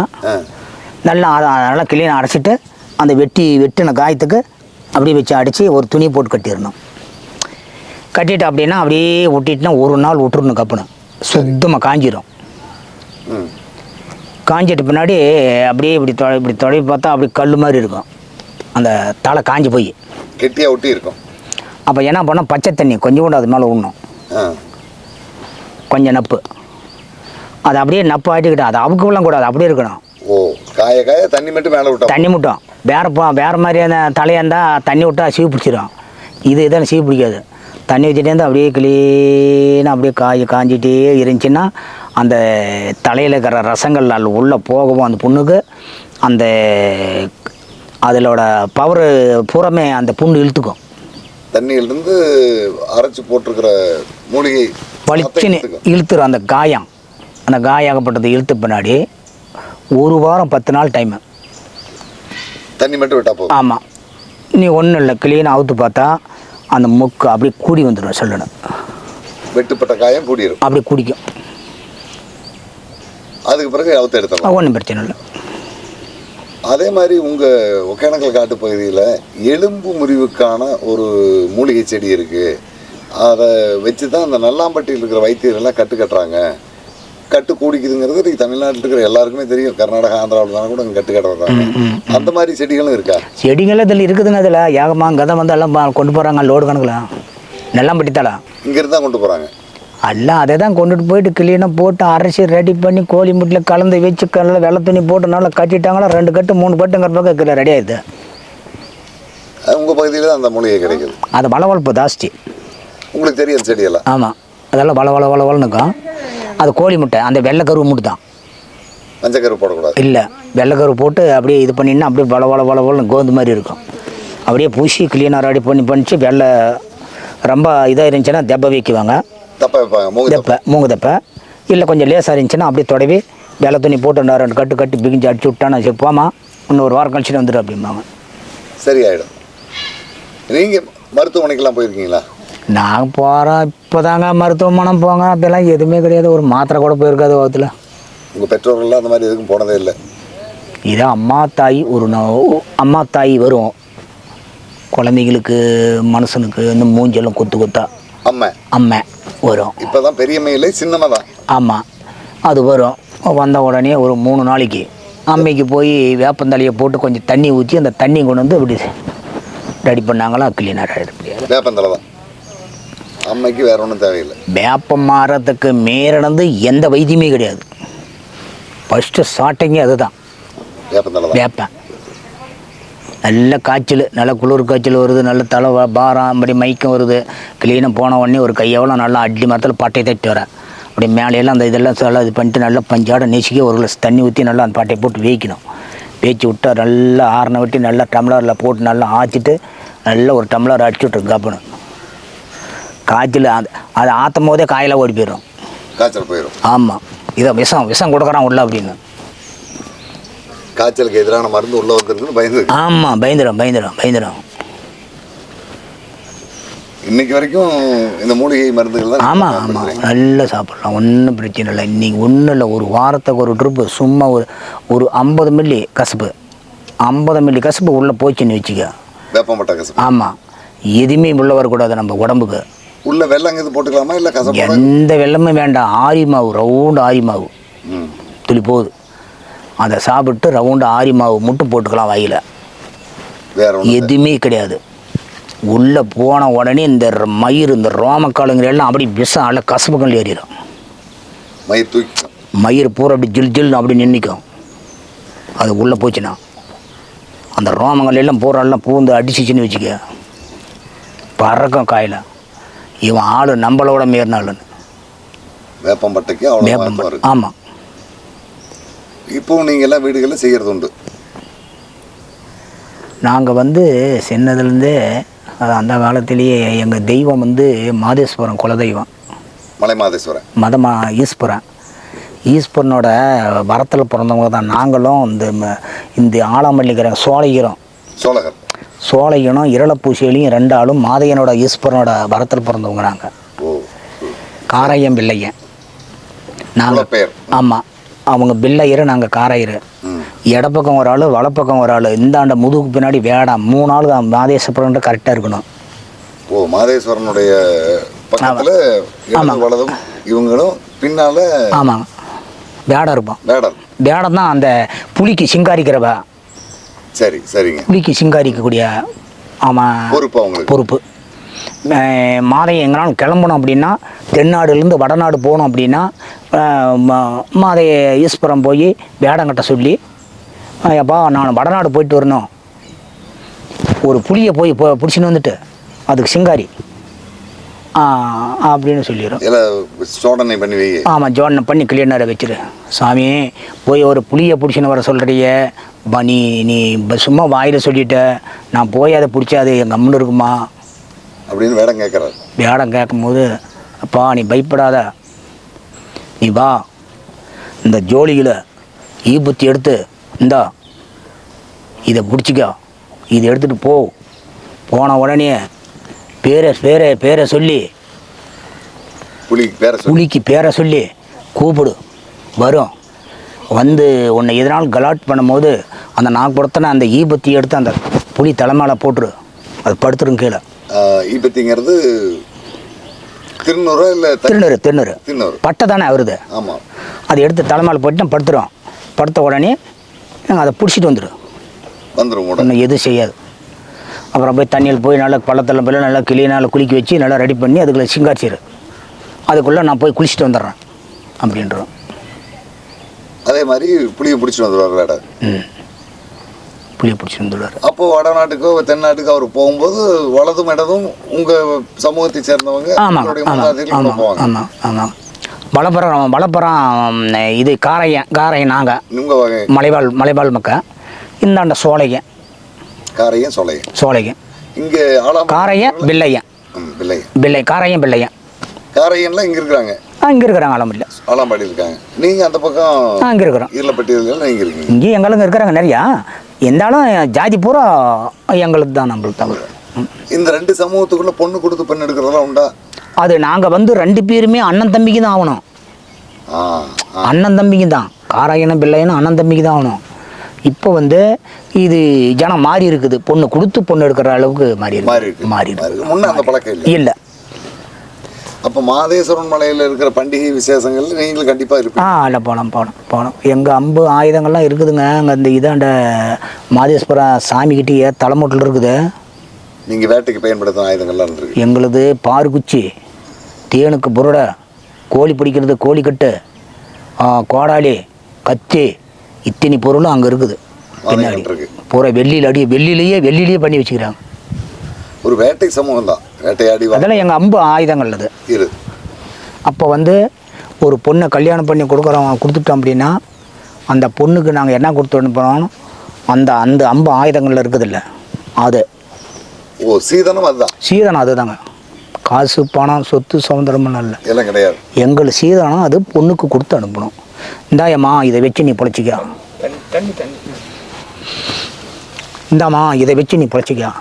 Speaker 2: நல்லா அதை நல்லா கிளீனாக அரைச்சிட்டு அந்த வெட்டி வெட்டின காயத்துக்கு அப்படியே வச்சு அடித்து ஒரு துணி போட்டு கட்டிடணும். கட்டிட்டு அப்படின்னா அப்படியே ஒட்டிட்டுனா ஒரு நாள் விட்டுறணும் கப்புன்னு சுத்தமாக காஞ்சிரும்.
Speaker 1: ம்.
Speaker 2: காஞ்சிட்ட பின்னாடி அப்படியே இப்படி தொலை இப்படி தொலைவி பார்த்தா அப்படி கல் மாதிரி இருக்கும். அந்த தலை காஞ்சி போய்.
Speaker 1: கெட்டியா ஒட்டி இருக்கும்.
Speaker 2: அப்போ என்ன பண்ணோம் பச்சை தண்ணி கொஞ்சம் கூட அது மேலே விடணும் கொஞ்சம் நப்பு. அது அப்படியே நப்பு ஆட்டிக்கிட்டு அது அவுக்கலாம் கூடாது அப்படியே இருக்கணும்.
Speaker 1: காய காய தண்ணி மட்டும் மேலே விட்டோம்
Speaker 2: தண்ணி மட்டும். வேற போ வேறு மாதிரியான தலையாக இருந்தால் தண்ணி விட்டா சீவு பிடிச்சிடும் இது இதான் சீவு பிடிக்காது. தண்ணி வச்சுட்டே இருந்தால் அப்படியே கிளீனாக அப்படியே காய் காஞ்சிட்டே இருந்துச்சுன்னா அந்த தலையில் இருக்கிற ரசங்கள் அதில் உள்ளே போகவும் அந்த புண்ணுக்கு அந்த அதிலோட பவர் பூராமே அந்த புண்ணு இழுத்துக்கும்.
Speaker 1: தண்ணியிலிருந்து அரைச்சு போட்டிருக்கிற மூலிகை சாத்தை
Speaker 2: இழுத்துரும் அந்த காயம். அந்த காயாகப்பட்டது இழுத்த பின்னாடி ஒரு வாரம் பத்து நாள் டைமு
Speaker 1: தண்ணி மட்டும் விட்டா போதும்.
Speaker 2: ஆமாம் நீ ஒன்றும் இல்லை கிளீனாக அவுத்து பார்த்தா அந்த முக்கு அப்படியே கூடி வந்துடும் சொல்லணும்.
Speaker 1: வெட்டுப்பட்ட காயம் கூடிரும்.
Speaker 2: அப்படி குடிக்கும்.
Speaker 1: அதுக்கு பிறகு அவுத்து எடுத்துடலாம்.
Speaker 2: ஒன்றும் பிரச்சனை இல்லை.
Speaker 1: அதே மாதிரி உங்க ஒகேனக்கல் காட்டு பகுதியில் எலும்பு முறிவுக்கான ஒரு மூலிகை செடி இருக்கு. அதை வச்சு தான் அந்த நல்லாம்பட்டியில் இருக்கிற வைத்தியர்கள்லாம் கட்டு கட்டுறாங்க. கட்டு கூடிக்குதுங்கிறது இன்னைக்கு தமிழ்நாட்டில் இருக்கிற எல்லாருக்குமே தெரியும். கர்நாடகா ஆந்திராவில் தானே கூட இங்கே கட்டு கட்டுறாங்க அந்த மாதிரி செடிகளும் இருக்கா?
Speaker 2: செடிங்களே இதில் இருக்குதுங்க அதில். ஏகமாக கதை வந்து எல்லாம் கொண்டு போகிறாங்க லோடு கணக்கில். நெல்லாம்பட்டி தலை
Speaker 1: இங்கிருந்து தான் கொண்டு போகிறாங்க
Speaker 2: எல்லாம் அதை தான் கொண்டுட்டு போயிட்டு கிளீனாக போட்டு அரைச்சி ரெடி பண்ணி கோழி முட்டில் கலந்து வச்சு கல்ல வெள்ளை துணி போட்டு நல்லா கட்டிட்டாங்களா? ரெண்டு கட்டு மூணு கட்டுங்கிற பக்கம் கீழே ரெடி ஆயிடுது.
Speaker 1: உங்கள் பகுதியில் தான் அந்த மூலிகை கிடைக்குது.
Speaker 2: அது வளவளப்பு ஜாஸ்தி.
Speaker 1: உங்களுக்கு தெரியும் செடியெல்லாம்?
Speaker 2: ஆமாம் அதெல்லாம் வள வள வள வளனுக்கும் அது கோழி முட்டை அந்த வெள்ளை கருவு முட்டை தான்
Speaker 1: மஞ்சக்கரு போடக்கூடாது.
Speaker 2: இல்லை வெள்ளைக்கரு போட்டு அப்படியே இது பண்ணினா அப்படியே வள வள வள வளன்னு கோந்து மாதிரி இருக்கும். அப்படியே பூசி கிளீனாக ரெடி பண்ணி பண்ணிச்சு வெள்ளை ரொம்ப இதாக இருந்துச்சுன்னா தெப்ப வைக்குவாங்க.
Speaker 1: தப்பா வைப்பாங்க
Speaker 2: தெப்பை மூங்கு தெப்பை. இல்லை கொஞ்சம் லேசாக இருந்துச்சுன்னா அப்படியே தொடவி வெள்ளை துணி போட்டு ரெண்டு கட்டு கட்டி பிகிஞ்சு அடிச்சு விட்டானா சரி போமா இன்னும் ஒரு வாரம் கழிச்சுட்டு வந்துடு அப்படிம்பாங்க.
Speaker 1: சரியாயிடும். நீங்கள் மருத்துவமனைக்கெல்லாம் போயிருக்கீங்களா?
Speaker 2: நான் போகிறேன் இப்போ தாங்க மருத்துவமனை போங்க. அப்படிலாம் எதுவுமே கிடையாது. ஒரு மாத்திரை கூட போயிருக்காது வகுத்தில்
Speaker 1: உங்கள் பெற்றோர்கள்லாம் அந்த மாதிரி எதுக்கும் போனதே இல்லை.
Speaker 2: இது அம்மா தாய் ஒரு அம்மா தாய் வரும். குழந்தைங்களுக்கு மனுஷனுக்கு இந்த மூஞ்செல்லாம் கொத்து கொத்தா.
Speaker 1: அம்மா.
Speaker 2: அம்மை வரும்.
Speaker 1: இப்போ தான் பெரியம்மை இல்லை சின்னம்மா தான்
Speaker 2: ஆமாம் அது வரும். வந்த உடனே ஒரு மூணு நாளைக்கு அம்மைக்கு போய் வேப்பந்தலையை போட்டு கொஞ்சம் தண்ணி ஊற்றி அந்த தண்ணி கொண்டு வந்து இப்படி ரெடி பண்ணாங்களா கிளீனாக
Speaker 1: வேப்பந்தலை தான் அம்மைக்கு வேற ஒன்றும் தேவையில்லை.
Speaker 2: வேப்பம் மாறத்துக்கு மேறனது எந்த வைத்தியமே கிடையாது. ஃபஸ்ட்டு ஸ்டார்டிங்கே அதுதான்.
Speaker 1: வேப்பந்தலை
Speaker 2: வேப்பேன் நல்ல காய்ச்சல் நல்ல குளிர் காய்ச்சல் வருது நல்ல தலை பாரம் அப்படி மயக்கம் வருது. கிளீனாக போன உடனே ஒரு கையெவ்வளோ நல்லா அடி மரத்தில் பட்டையை தட்டி வரேன் அப்படி மேலையெல்லாம் அந்த இதெல்லாம் நல்லா இது பண்ணிட்டு நல்லா பஞ்சாட நெசிக்க ஒரு கிளாஸ் தண்ணி ஊற்றி நல்லா அந்த பட்டையை போட்டு வேய்க்கணும் வேய்ச்சி விட்டா நல்லா ஆறின விட்டு நல்லா டம்ளரில் போட்டு நல்லா ஆற்றிட்டு நல்லா ஒரு டம்ளர் அடிச்சு விட்ரு கப்புன்னு காய்ச்சல் அதை ஆற்றும் போதே காயெல்லாம் ஓடி போயிடும்
Speaker 1: காய்ச்சல் போயிடும்
Speaker 2: ஆமாம் இதை விஷம் விஷம் கொடுக்குறான் உள்ள அப்படின்னு.
Speaker 1: காய்ச்சலுக்கு எதிரான மருந்து உள்ள வந்துருக்குன்னு பயந்து
Speaker 2: ஆமாம் பயந்துடும் பயந்துடும் பயந்துடும்
Speaker 1: இன்னைக்கு வரைக்கும் இந்த மூலிகை மருந்துகள் தான்
Speaker 2: ஆமாம் ஆமாம் நல்லா சாப்பிட்லாம். ஒன்றும் பிரச்சனை இல்லை. இன்றைக்கி ஒன்றும் இல்லை. ஒரு வாரத்துக்கு ஒரு ட்ரிப்பு சும்மா ஒரு ஒரு ஐம்பது மில்லி கசப்பு. ஐம்பது மில்லி கசப்பு உள்ளே போச்சுன்னு வச்சுக்க.
Speaker 1: வேப்பம்பட்ட கசப்பு.
Speaker 2: ஆமாம் எதுவுமே உள்ள வரக்கூடாது நம்ம உடம்புக்கு.
Speaker 1: உள்ள வெள்ளம் இது போட்டுக்கலாமா இல்லை கசப்பு
Speaker 2: எந்த வெள்ளமும் வேண்டாம். ஆரி மாவு ரவுண்டு ஆரி மாவு. துளி போகுது அதை சாப்பிட்டு ரவுண்டு ஆரி மாவு மட்டும் போட்டுக்கலாம் வாயில்.
Speaker 1: வேற
Speaker 2: எதுவுமே கிடையாது. உள்ளே போன உடனே இந்த மயிர் இந்த ரோமக்காலுங்கிற எல்லாம் அப்படி விஷம் அல்ல கசப்புகள் ஏறிடும்.
Speaker 1: மயிர் தூக்கிக்கும்.
Speaker 2: மயிர் பூரா அப்படி ஜில் ஜில் அப்படி நின்றுக்கும் அது உள்ளே போச்சுன்னா. அந்த ரோமங்கள் எல்லாம் பூரா எல்லாம் பூந்து அடிச்சிச்சின்னு வச்சுக்க. பறக்கும் காயில். இவன் ஆள் நம்மளோட மீறினாளுன்னு
Speaker 1: வேப்பம்பட்டைக்கு அவ்வளோ
Speaker 2: வேப்பம்
Speaker 1: வாசம் இருக்கு.
Speaker 2: ஆமாம்
Speaker 1: இப்போவும் நீங்கள் எல்லாம் வீடுகளில் செய்கிறது உண்டு
Speaker 2: நாங்கள் வந்து சின்னதுலேருந்தே அது அந்த காலத்திலேயே எங்கள் தெய்வம் வந்து மாதேஸ்வரம் குலதெய்வம்.
Speaker 1: மலை மாதேஸ்வரன்.
Speaker 2: மதமா ஈஸ்வரன். ஈஸ்வரனோட வரத்தில் பிறந்தவங்க தான் நாங்களும் இந்த இந்த ஆலாமல்லிக்கிற சோழகிரம்.
Speaker 1: சோழகர்.
Speaker 2: சோழையனும் இரளப்பூசியிலையும் ரெண்டு ஆளும் மாதையனோட ஈஸ்வரனோட வரத்தில் பிறந்தவங்க நாங்கள் காரையம் பிள்ளையன் நாங்கள் ஆமாம் அவங்க பிள்ளையர் நாங்கள் காரையர். இடப்பக்கம் ஒரு ஆள் வலப்பக்கம் ஒரு ஆள். இந்தாண்ட முதுகுக்கு பின்னாடி வேடாம் மூணு ஆள் மாதேஸ்வரன் கரெக்டாக இருக்கணும்.
Speaker 1: ஓ மாதேஸ்வரனுடைய பக்கத்தில் வலதும் இவங்களும் பின்னால
Speaker 2: ஆமாங்க வேடம் இருப்போம்
Speaker 1: வேடர்
Speaker 2: வேடம் தான் அந்த புலிக்கு சிங்காரிக்கிறவ.
Speaker 1: சரி சரிங்க.
Speaker 2: புலிக்கு சிங்காரிக்கக்கூடிய ஆமாம்
Speaker 1: பொறுப்பு அவங்களுக்கு
Speaker 2: பொறுப்பு. மாலை எங்கனாலும் கிளம்பணும் அப்படின்னா தென்னாடுலேருந்து வடநாடு போகணும் அப்படின்னா அஹ் ம- மாதை ஈஸ்வரம் போய் வேடங்கிட்ட சொல்லி அப்பா நான் வடநாடு போயிட்டு வரணும். ஒரு புளியை போய் பிடிச்சின்னு வந்துட்டு அதுக்கு சிங்காரி. அப்படின்னு சொல்லிடும்
Speaker 1: சோதனை பண்ணி வை.
Speaker 2: ஆமாம் ஜோடனை பண்ணி கிளியனரை வச்சிரு. சாமி போய் ஒரு புளியை பிடிச்சின்னு வர சொல்கிறிய நீ நீ ப- சும்மா வாயில் சொல்லிட்ட. நான் போய் அதை பிடிச்சா அது எங்கள் அம்மன் இருக்குமா?
Speaker 1: அப்படின்னு வேடம் கேட்குறாரு.
Speaker 2: வேடம் கேட்கும்போது அப்பா நீ பயப்படாத. நீ வா. இந்த ஜோலியில் ஈபுத்தி எடுத்து இந்தா இதை பிடிச்சிக்க. இதை எடுத்துகிட்டு போ. போன உடனே பேரை பேரை பேரை சொல்லி.
Speaker 1: புலி பேர
Speaker 2: புலிக்கு பேரை சொல்லி கூப்பிடு. வரும். வந்து உன்னை எதனால் கலாட் பண்ணும்போது அந்த நாகப்புறத்தனை அந்த ஈபத்தி எடுத்து அந்த புலி தலைமையில போட்டுரு. அது படுத்துரும் கீழே.
Speaker 1: ஈபத்திங்கிறது திருநூறா இல்லை
Speaker 2: திருநூறு திருநூறு.
Speaker 1: திருநூறு.
Speaker 2: பட்டை தானே வருது
Speaker 1: ஆமாம்
Speaker 2: அதை எடுத்து தலைமையில் போட்டு படுத்துரும். படுத்த உடனே நாங்கள் அதை பிடிச்சிட்டு வந்துடும்
Speaker 1: வந்துடும்
Speaker 2: ஒன்றும் எதுவும் செய்யாது. அப்புறம் போய் தண்ணியில் போய் நல்லா பள்ளத்தில் போய் நல்லா கிளியினால் குளிக்க வச்சு நல்லா ரெடி பண்ணி அதுக்குள்ளே சிங்காரிச்சிரு அதுக்குள்ளே நான் போய் குளிச்சுட்டு வந்துடுறேன் அப்படின்றோம்.
Speaker 1: அதே மாதிரி புளியை பிடிச்சிட்டு வந்துடுவார்
Speaker 2: ம். புளியை பிடிச்சிட்டு வந்துடுவார்.
Speaker 1: அப்போ வடநாட்டுக்கோ தென்னாட்டுக்கோ அவர் போகும்போது வலதும் இடதும் உங்க சமூகத்தை சேர்ந்தவங்க
Speaker 2: ஆமாம் ஆமாம் ஆமாம் வளப்புறம் வளப்புறம் இது காரையன் காரையன் நாங்கள் மலைவாழ் மலைவாழ் மக்கள் இந்தாண்ட சோலையன்.
Speaker 1: காரையும் சொலையும்.
Speaker 2: சோலையன்
Speaker 1: இங்க ஆலாம்
Speaker 2: காரையன் பிள்ளையன்
Speaker 1: பிள்ளை
Speaker 2: பிள்ளை காரையன் பிள்ளையன்
Speaker 1: காரையன்லாம் இங்க இருக்கிறாங்க.
Speaker 2: ஆ இங்கே இருக்கிறாங்க ஆலம்பில்ல
Speaker 1: ஆலாம்பாடி இருக்காங்க. நீங்க அந்த பக்கம்
Speaker 2: ஆ இங்கே இருக்கிறோம்.
Speaker 1: ஈரலப்பட்டி இதுல நீங்க இருக்கீங்க.
Speaker 2: இங்கேயும் எங்களுங்க இருக்கிறாங்க நிறையா. இருந்தாலும் ஜாதி பூரா எங்களுக்கு தான் நம்மளுக்கு ம்.
Speaker 1: இந்த ரெண்டு சமூகத்துக்குள்ள பொண்ணு கொடுத்து பெண் எடுக்கிறதெல்லாம் உண்டா?
Speaker 2: அது நாங்கள் வந்து ரெண்டு பேருமே அண்ணன் தம்பிக்கு தான் ஆகணும். அண்ணன் தம்பிக்கு தான். காராயணம் பிள்ளையனும் அண்ணன் தம்பிக்கு தான் ஆகணும். இப்போ வந்து இது ஜனம் மாறி இருக்குது. பொண்ணு கொடுத்து பொண்ணு எடுக்கிற அளவுக்கு மாறி இருக்கு. மாறி இருக்கு.
Speaker 1: முன்ன அந்த பழக்கம் இல்லை.
Speaker 2: இல்லை.
Speaker 1: அப்ப மாதேஸ்வரன் மலையில இருக்கிற பண்டிகை விசேஷங்கள்ல நீங்களும் கண்டிப்பா இருப்பீங்க.
Speaker 2: ஆ இல்லை போனோம் போனோம் போனோம் எங்கள் அம்பு ஆயுதங்கள்லாம் இருக்குதுங்க. அங்கே இந்த இதாண்ட மாதேஸ்வரம் சாமிக்கிட்டேயே தலைமுட்டில் இருக்குது.
Speaker 1: நீங்க வேட்டைக்கு பயன்படுத்தும் ஆயுதங்கள்லாம் இருக்கு
Speaker 2: எங்களுது பாருக்குச்சி தேனுக்கு புருடை கோழி பிடிக்கிறது கோழிக்கட்டு கோடாலி கத்தி இத்தனி பொருளும் அங்கே இருக்குது. பின்னாடி. பூரா வெள்ளியில் அடி வெள்ளிலேயே வெள்ளிலேயே பண்ணி வச்சுக்கிறாங்க.
Speaker 1: ஒரு வேட்டை சமூகம் தான். வேட்டையாடி
Speaker 2: அதெல்லாம் எங்கள் அம்பு ஆயுதங்கள் அது. அப்போ வந்து ஒரு பொண்ணை கல்யாணம் பண்ணி கொடுக்குறோம் கொடுத்துட்டோம் அப்படின்னா அந்த பொண்ணுக்கு நாங்கள் என்ன கொடுத்து அனுப்புகிறோம் அந்த அந்த அம்பு ஆயுதங்களில் இருக்குதுல்ல. அது.
Speaker 1: ஓ சீதனம் அதுதான்.
Speaker 2: சீதனம் அதுதாங்க. காசு பணம் சொத்து சுதந்திரமெல்லாம் இல்லை.
Speaker 1: எல்லாம் கிடையாது.
Speaker 2: எங்கள் சீதனம் அது பொண்ணுக்கு கொடுத்து அனுப்பணும். இந்தாயம்மா இதை வச்சு நீ பொழைச்சிக்க. இந்தாம்மா இதை வச்சு நீ பொழைச்சிக்க.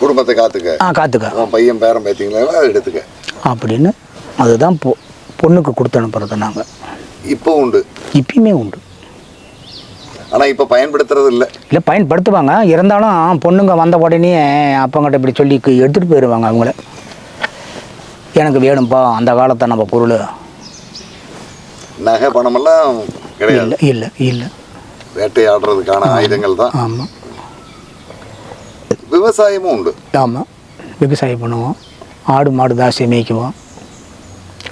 Speaker 1: குடும்பத்தை காத்துக்க.
Speaker 2: ஆ காத்துக்க.
Speaker 1: உன் பையன் பேரன் பேத்திங்களா எடுத்துக்க.
Speaker 2: அப்படின்னு அதுதான் பொ பொண்ணுக்கு கொடுத்து அனுப்புறது நாங்கள்
Speaker 1: இப்போ உண்டு.
Speaker 2: இப்பயுமே உண்டு.
Speaker 1: ஆனா இப்ப பயன்படுத்துறது இல்ல.
Speaker 2: இல்லை பயன்படுத்துவாங்க. இருந்தாலும் பொண்ணுங்க வந்த உடனே அப்பங்கிட்ட இப்படி சொல்லி எடுத்துகிட்டு போயிடுவாங்க அவங்கள. எனக்கு வேணும்ப்பா அந்த காலத்தை நம்ம பொருள்.
Speaker 1: நகை பணமெல்லாம் கிடையாது.
Speaker 2: இல்லை இல்லை இல்லை.
Speaker 1: வேட்டையாடுறதுக்கான ஆயுதங்கள் தான்.
Speaker 2: ஆமாம்
Speaker 1: விவசாயமும் உண்டு.
Speaker 2: ஆமாம் விவசாயம் பண்ணுவோம். ஆடு மாடு தாசி மேய்க்குவோம்.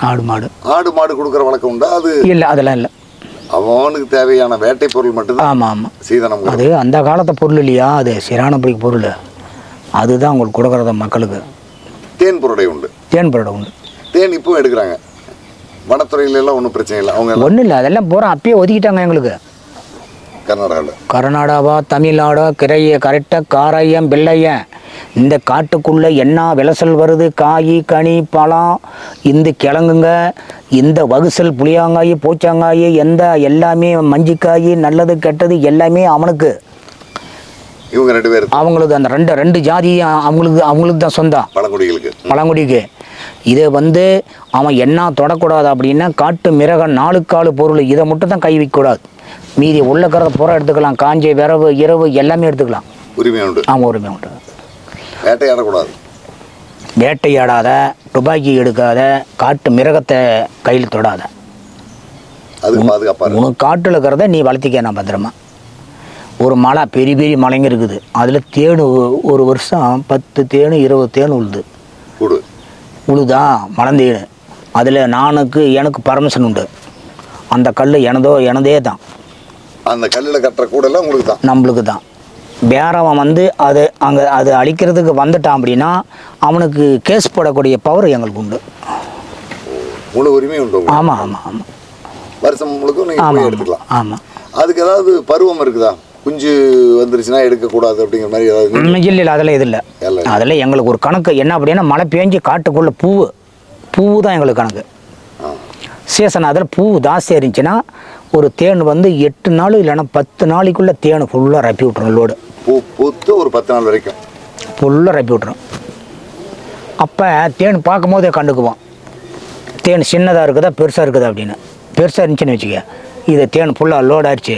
Speaker 2: ஆடு மாடு.
Speaker 1: ஆடு மாடு கொடுக்குற வழக்கம் உண்டா? அது
Speaker 2: இல்லை அதெல்லாம் இல்லை.
Speaker 1: அவனுக்கு தேவையான வேட்டை பொருள் மட்டும்தான்?
Speaker 2: ஆமாம் ஆமாம்
Speaker 1: சீதனம்
Speaker 2: அது அந்த காலத்து பொருள் இல்லையா? அது சிறான பிடிக்க பொருள். அதுதான் உங்களுக்கு கொடுக்குறத மக்களுக்கு.
Speaker 1: தேன் புரடை உண்டு.
Speaker 2: தேன் பரடை உண்டு.
Speaker 1: தேன் இப்பவும் எடுக்கிறாங்க. வனத்துறையில எல்லாம் ஒன்றும் பிரச்சனை இல்லை. அவங்க
Speaker 2: ஒன்றும் இல்லை அதெல்லாம் பூரா அப்பயே ஒதுக்கிட்டாங்க எங்களுக்கு.
Speaker 1: கர்நாடகாவில்
Speaker 2: கர்நாடகாவா தமிழ்நாடா கிரைய கரெக்டாக காராயம் வெள்ளையன் இந்த காட்டுக்குள்ளே என்ன விளைச்சல் வருது? காய் கனி பழம் இந்த கிழங்குங்க இந்த வகுசல் புளியாங்காய் பூச்சாங்காய் எந்த எல்லாமே மஞ்சிக்காய் நல்லது கெட்டது எல்லாமே அவனுக்கு.
Speaker 1: இவங்க ரெண்டு பேரும்
Speaker 2: அவங்களுக்கு அந்த ரெண்டு ரெண்டு ஜாதி அவங்களுக்கு அவங்களுக்கு தான் சொந்தம்.
Speaker 1: பழங்குடிகளுக்கு.
Speaker 2: பழங்குடிக்கு. இதை வந்து அவன் என்ன தொடக்கூடாது அப்படின்னா காட்டு மிளகாய் நாளுக்காலு பொருள். இதை மட்டும் தான் கை வைக்கக்கூடாது. மீதி உள்ளக்கிறத பூரா எடுத்துக்கலாம். காஞ்ச விரவு இரவு எல்லாமே எடுத்துக்கலாம்.
Speaker 1: உரிமை உண்டு.
Speaker 2: ஆமாம் உரிமை உண்டு.
Speaker 1: வேட்டையாடக்கூடாது.
Speaker 2: வேட்டையாடாத துப்பாக்கி எடுக்காத காட்டு மிருகத்தை கையில் தொடாத. உனக்கு காட்டில் இருக்கிறத நீ வளர்த்திக்க நான் பத்திரமா. ஒரு மலை பெரிய பெரிய மலைங்க இருக்குது. அதில் தேனு ஒரு வருஷம் பத்து தேனு இருபது தேனு உழுது.
Speaker 1: கூடு.
Speaker 2: உழுதா மலந்தேனு அதில் நானுக்கு எனக்கு பர்மிஷன் உண்டு. அந்த கல் எனதோ எனதே தான்.
Speaker 1: அந்த கல்லில் கட்டுற கூடெல்லாம் உங்களுக்கு தான்.
Speaker 2: நம்மளுக்கு தான். வேறவன் வந்து அது அங்கே அது அழிக்கிறதுக்கு வந்துட்டான் அப்படின்னா அவனுக்கு கேஸ் போடக்கூடிய பவர் எங்களுக்கு உண்டு.
Speaker 1: முழு உரிமை உண்டு.
Speaker 2: ஆமாம் ஆமாம் ஆமாம்
Speaker 1: வருஷம் முழுக்க நீங்கள்
Speaker 2: ஆமாம்
Speaker 1: எடுத்துக்கலாம்.
Speaker 2: ஆமாம்
Speaker 1: அதுக்கு ஏதாவது பருவம் இருக்குதா? குஞ்சு வந்துருச்சுன்னா எடுக்கக்கூடாது அப்படிங்கிற மாதிரி ஏதாவது
Speaker 2: இல்லை இல்லை அதெல்லாம் இது இல்லை.
Speaker 1: எல்லாம்
Speaker 2: அதில் எங்களுக்கு ஒரு கணக்கு. என்ன அப்படின்னா மழை பேஞ்சு காட்டுக்குள்ளே பூவு. பூவு தான் எங்களுக்கு கணக்கு. சீசன் அதில் பூ ஜாஸ்தியாக இருந்துச்சுன்னா ஒரு தேன் வந்து எட்டு நாள் இல்லைன்னா பத்து நாளைக்குள்ளே தேன் ஃபுல்லாக ரப்பி விட்ரும் லோடு
Speaker 1: பூ பூத்து ஒரு பத்து நாள் வரைக்கும்.
Speaker 2: ஃபுல்லாக ரப்பி விட்ரும் அப்போ தேன் பார்க்கும் போதே கண்டுக்குவோம். தேன் சின்னதாக இருக்குதா பெருசாக இருக்குதா அப்படின்னு. பெருசாக இருந்துச்சுன்னு வச்சுக்க இது தேன் ஃபுல்லாக லோட் ஆயிடுச்சு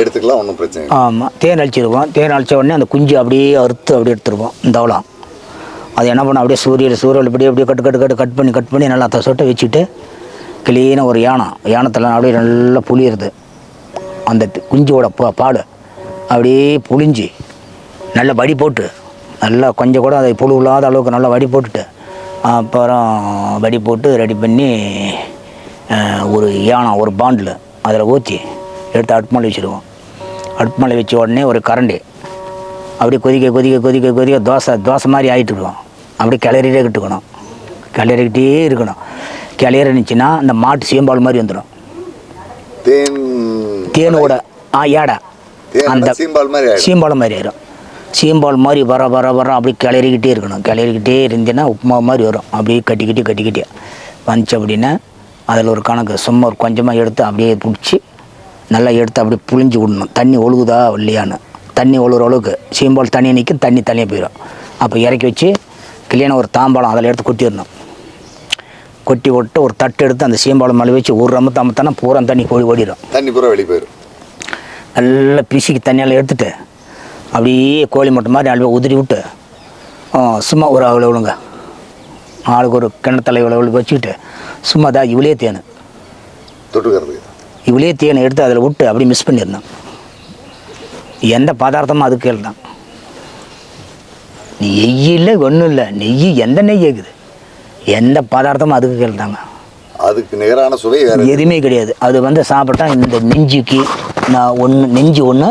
Speaker 1: எடுத்துக்கலாம் ஒன்றும் பிரச்சனை
Speaker 2: ஆமாம் தேன் அழிச்சிருவோம். தேன் அழிச்ச உடனே அந்த குஞ்சு அப்படியே அறுத்து அப்படியே எடுத்துருவோம். இந்த தவளம் அது என்ன பண்ண அப்படியே சூரியன் சூரியல் இப்படியே அப்படியே கட்டு கட்டு கட்டு கட் பண்ணி கட் பண்ணி நல்லா சொட்டை வச்சுட்டு கிளீனாக ஒரு யானம் யானத்தில் அப்படியே நல்லா புளியுறது அந்த குஞ்சோட பா பாடு அப்படியே புளிஞ்சு நல்லா வடி போட்டு நல்லா கொஞ்சம் கூட அதை புழு இல்லாத அளவுக்கு நல்லா வடி போட்டுட்டு அப்புறம் வடி போட்டு ரெடி பண்ணி ஒரு யானம் ஒரு பாண்டில் அதில் ஊற்றி எடுத்து அடுப்புமலை வச்சுருவோம் அடுப்புமலை வச்ச உடனே ஒரு கரண்டி. அப்படியே கொதிக்க கொதிக்க கொதிக்க கொதிக்க தோசை தோசை மாதிரி ஆகிட்டு இருக்கணும் அப்படியே கிளறிட்டே கிட்டுக்கணும். கிளறிக்கிட்டே இருக்கணும். கிளறி இருந்துச்சுன்னா இந்த மாட்டு சீம்பால் மாதிரி வந்துடும்.
Speaker 1: தேன்
Speaker 2: தேனோட ஆ ஏடை. அந்த
Speaker 1: சீம்பால் மாதிரி
Speaker 2: சீம்பால் மாதிரி ஆயிரும் சீம்பால் மாதிரி வர வர வர அப்படியே கிளறிக்கிட்டே இருக்கணும். கிளறிக்கிட்டே இருந்துச்சுன்னா உப்புமா மாதிரி வரும். அப்படியே கட்டிக்கிட்டே கட்டிக்கிட்டே வந்துச்சு அப்படின்னா அதில் ஒரு கணக்கு. சும்மா ஒரு கொஞ்சமாக எடுத்து அப்படியே பிடிச்சி நல்லா எடுத்து அப்படியே புழிஞ்சு விடணும். தண்ணி ஒழுகுதா இல்லையான்னு. தண்ணி ஒழுகுற அளவுக்கு சீம்பால் தண்ணி நிற்கும் தண்ணி தனியாக போயிடும் அப்போ இறக்கி வச்சு கிளியான ஒரு தாம்பாளம் அதில் எடுத்து கொட்டிடணும் கொட்டி விட்டு ஒரு தட்டு எடுத்து அந்த சீம்பாலம் மேலே வச்சு ஒரு ரம்ம தம்மத்தானா பூரா தண்ணி ஓடி ஓடிடும்
Speaker 1: தண்ணி பூரா வெளியே போயிடும்
Speaker 2: நல்லா பிசிக்கு தண்ணியெல்லாம் எடுத்துட்டு அப்படியே கோழி முட்டை மாதிரி அழுவ உதிரி விட்டு சும்மா ஒரு அவ்வளோ விழுங்க. ஆளுக்கு ஒரு கிணத்தலை இவ்வளோ வச்சுக்கிட்டு சும்மா தான் இவ்வளே தேன்.
Speaker 1: தொட்டுக்கிறதுக்கு.
Speaker 2: இவ்வளே தேனை எடுத்து அதில் விட்டு அப்படியே மிஸ் பண்ணிடணும் எந்த பதார்த்தமும் அதுக்கு தான். நெய் இல்லை ஒன்றும் இல்லை. நெய் எந்த நெய் இருக்குது எந்த பதார்த்தமும் அதுக்கு கீழ் தாங்க.
Speaker 1: அதுக்கு நிகரான சுவை
Speaker 2: எதுவுமே கிடையாது. அது வந்து சாப்பிட்டா இந்த நெஞ்சுக்கு நான் ஒன்று நெஞ்சு ஒன்று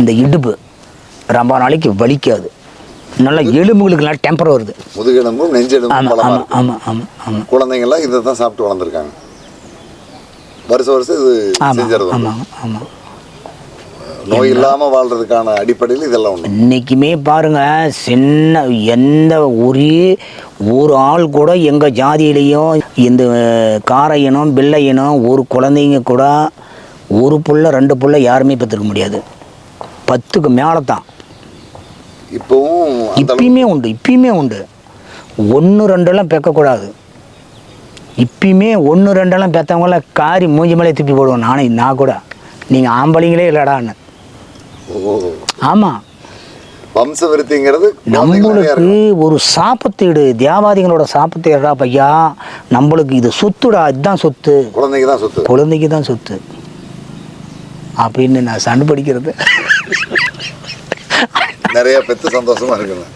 Speaker 2: இந்த இடுப்பு ரொம்ப நாளைக்கு வலிக்காது. நல்லா எலும்புகளுக்கு நல்லா டெம்பர் வருது.
Speaker 1: முதுகெலும்பும் நெஞ்செலும்பும்
Speaker 2: ஆமாம் ஆமாம் ஆமாம் ஆமாம்
Speaker 1: குழந்தைங்கள்லாம் இதை தான் சாப்பிட்டு வளர்ந்துருக்காங்க. வருஷம் வருஷம் இது செஞ்சுறது.
Speaker 2: ஆமாம் ஆமாம்
Speaker 1: நோய் இல்லாம வாழ்றதுக்கான அடிப்படையில் இதெல்லாம் ஒண்ணு.
Speaker 2: இன்றைக்குமே பாருங்க சின்ன எந்த ஒரே ஒரு ஆள் கூட எங்கள் ஜாதியிலையும் இந்த காரையனும் பிள்ளையனும் ஒரு குழந்தைங்க கூட ஒரு புள்ள ரெண்டு புள்ள யாருமே பெற்றுக்க முடியாது. பத்துக்கு மேலே தான்
Speaker 1: இப்பவும்
Speaker 2: இப்பயுமே உண்டு இப்பயுமே உண்டு. ஒன்று ரெண்டெல்லாம் பெக்கக்கூடாது. இப்பயுமே ஒன்று ரெண்டெல்லாம் பெற்றவங்கள காரி மூஞ்சி மேலே துப்பி போடுவோம். நானே நான் கூட. நீங்கள் ஆம்பளைங்களே இல்லடான்னு ஆமாம்
Speaker 1: வம்ச விருத்திங்கிறது குழந்தைங்க நிறையா
Speaker 2: நம்மளுக்கு. ஒரு சாபத்தீடு. தேவாதிகளோட சாபத்தீடுடா பையா? நம்மளுக்கு இது சொத்துடா. இதுதான் சொத்து.
Speaker 1: குழந்தைங்க தான் சொத்து.
Speaker 2: குழந்தைக்கு தான் சொத்து. அப்படின்னு நான் சண்டை படிக்கிறது.
Speaker 1: நிறைய பெத்து சந்தோஷமா இருக்குங்க.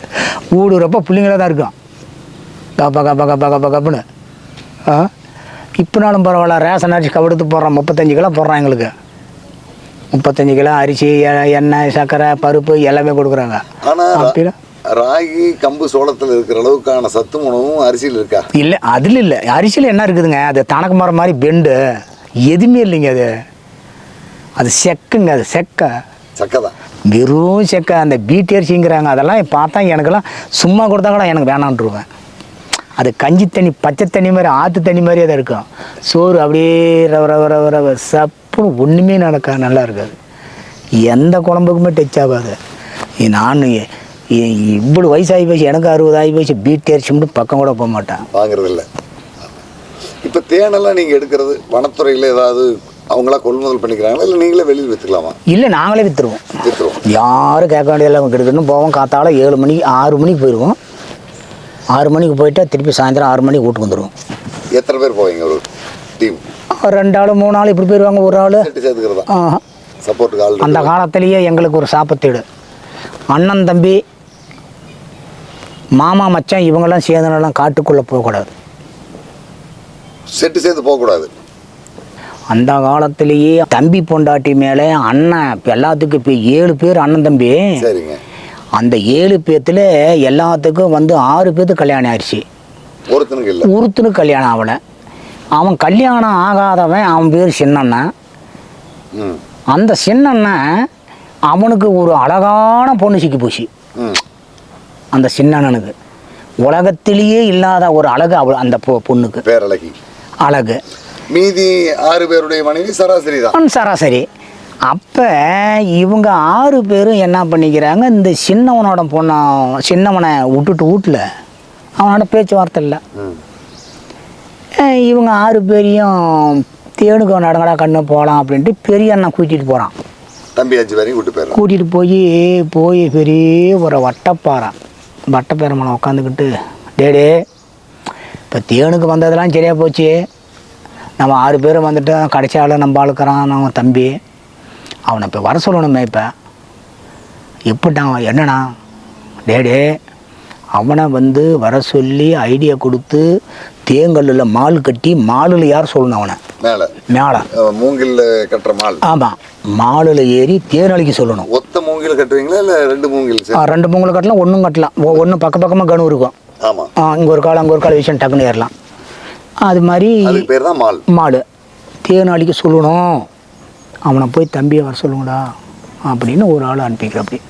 Speaker 2: ஊடுறப்ப பிள்ளைங்கள தான் இருக்கும் கப்ப கப்ப கப்ப கப்ப கப்புன்னு. இப்போனாலும் பரவாயில்ல ரேஷன் அரிசி கவடுத்து போடுறான் முப்பத்தஞ்சு கிலோ போடுறான் எங்களுக்கு. முப்பத்தஞ்சு கிலோ அரிசி எண்ணெய் சர்க்கரை பருப்பு எல்லாமே கொடுக்குறாங்க. அப்படின்னா
Speaker 1: ராகி கம்பு சோளத்துல இருக்கிற அளவுக்கான சத்து உணவும் அரிசியில் இருக்கா?
Speaker 2: இல்லை அதில் இல்லை. அரிசியில் என்ன இருக்குதுங்க அது தனக்கு மரம் மாதிரி பெண்டு எதுவுமே இல்லைங்க அது. அது செக்குங்க அது செக்க.
Speaker 1: சக்கதான்
Speaker 2: வெறும் செக்க. அந்த பீட் அரிசிங்கிறாங்க அதெல்லாம் பார்த்தா எனக்கெல்லாம் சும்மா கொடுத்தா கூட எனக்கு வேணான்ட்ருவேன் அது கஞ்சி தண்ணி பச்சை தண்ணி மாதிரி ஆற்று தண்ணி மாதிரியே தான் இருக்கும். சோறு அப்படியே ரவ ரவ ரவ ரவ சப்புன்னு ஒன்றுமே நடக்க நல்லா இருக்காது. எந்த குழம்புக்குமே டச் ஆகாது. நான் இவ்வளோ வயசாகி போச்சு எனக்கு அறுபது ஆகி போச்சு பீட் அரிசி மட்டும் பக்கம் கூட போக மாட்டேன்.
Speaker 1: வாங்குறது இல்ல இப்ப தேனெல்லாம் நீங்க எடுக்கிறது வனத்துறையில ஏதாவது அவங்களா கொள்முதல் பண்ணிக்கிறாங்களா? இல்ல நீங்களே வெளியில் வித்துக்கலாமா?
Speaker 2: இல்லை நாங்களே விற்றுருவோம்
Speaker 1: வித்துருவோம்.
Speaker 2: யாரும் கேட்க வேண்டியதில்லை கிட்டத்தட்ட போவோம் காத்தால ஏழு மணிக்கு ஆறு மணிக்கு போயிடுவோம் ஆறு மணிக்கு போயிட்டா திருப்பி சாயந்தரம் ஆறு மணிக்கு வீட்டுக்கு வந்துடுவோம்
Speaker 1: எத்தனை பேர் போவீங்க ஒரு டீம்?
Speaker 2: ரெண்டு ஆள் மூணு ஆள் இப்படி போயிடுவாங்க ஒரு ஆள்.
Speaker 1: சப்போர்ட்டுக்கு
Speaker 2: அந்த. காலத்திலேயே எங்களுக்கு ஒரு சாப்பத்தீடு அண்ணன் தம்பி மாமா மச்சான் இவங்கெல்லாம் சேர்ந்தனெல்லாம் காட்டுக்குள்ளே போகக்கூடாது.
Speaker 1: செட்டு சேர்த்து போகக்கூடாது.
Speaker 2: அந்த காலத்திலேயே தம்பி பொண்டாட்டி மேலே அண்ணன் இப்போ எல்லாத்துக்கும் இப்போ ஏழு பேர் அண்ணன் தம்பி.
Speaker 1: சரிங்க.
Speaker 2: அந்த ஏழு பேர்த்தில் எல்லாத்துக்கும் வந்து ஆறு பேர்த்துக்கு கல்யாணம் ஆயிடுச்சு
Speaker 1: ஒருத்தனுக்கு
Speaker 2: கல்யாணம் ஆகலை. அவன் கல்யாணம் ஆகாதவன் அவன் பேர் சின்னண்ணன் அந்த சின்னண்ணன் அவனுக்கு ஒரு அழகான பொண்ணு சிக்கி போச்சு. அந்த சின்னண்ணனுக்கு. உலகத்திலேயே இல்லாத ஒரு அழகு அவ அந்த பொண்ணுக்கு.
Speaker 1: பேரழகி.
Speaker 2: அழகு.
Speaker 1: மீதி ஆறு பேருடைய மனைவி சராசரி தான்
Speaker 2: சராசரி. அப்போ இவங்க ஆறு பேரும் என்ன பண்ணிக்கிறாங்க இந்த சின்னவனோட பொண்ணை சின்னவனை விட்டுட்டு வீட்டில் அவனோட பேச்சுவார்த்தை இல்லை. இவங்க ஆறு பேரையும் தேனுக்கு நடங்கடா கண்ணு போகலாம் அப்படின்ட்டு பெரிய அண்ணன் கூட்டிகிட்டு போகிறான்
Speaker 1: தம்பி அஞ்சு பேரையும் கூட்டு போயிடலாம்
Speaker 2: கூட்டிகிட்டு போய் போய் பெரிய ஒரு வட்டப்பாறை மேலே உட்காந்துக்கிட்டு டேடே இப்போ தேனுக்கு வந்ததெல்லாம் சரியாக போச்சு. நம்ம ஆறு பேர் வந்துட்டோம் கடைசி ஆள் நம்ம ஆளுக்கிறான் நம்ம தம்பி. அவனை இப்போ வர சொல்லணுமே இப்போ. எப்படிட்டான் என்னண்ணா டேடே அவனை வந்து வர சொல்லி ஐடியா கொடுத்து தேங்கல்லில் மால் கட்டி மாலில் யார் சொல்லணும் அவனை?
Speaker 1: மேல.
Speaker 2: மேலே.
Speaker 1: அஹ், மூங்கில்ல கட்டுற மால்.
Speaker 2: ஆமாம் மாலில் ஏறி தேனளிக்க சொல்லணும்.
Speaker 1: ஒத்த மூங்கில் கட்டுவீங்களா இல்ல ரெண்டு மூங்கில்
Speaker 2: ரெண்டு மூங்கில் கட்டலாம் ஒன்றும் கட்டலாம். ஒன்று பக்க பக்கமாக கணு இருக்கும்.
Speaker 1: ஆமா.
Speaker 2: இங்கே ஒரு கால் அங்கே ஒரு கால் விஷயம் டக்குன்னு ஏறலாம். அது மாதிரி
Speaker 1: பேர் தான் மால்.
Speaker 2: மாடு தேனாளிக்கு சொல்லணும். அவனை போய் தம்பியை வர சொல்லுங்கடா அப்படின்னு ஒரு ஆள் அனுப்பிக்கிற அப்படி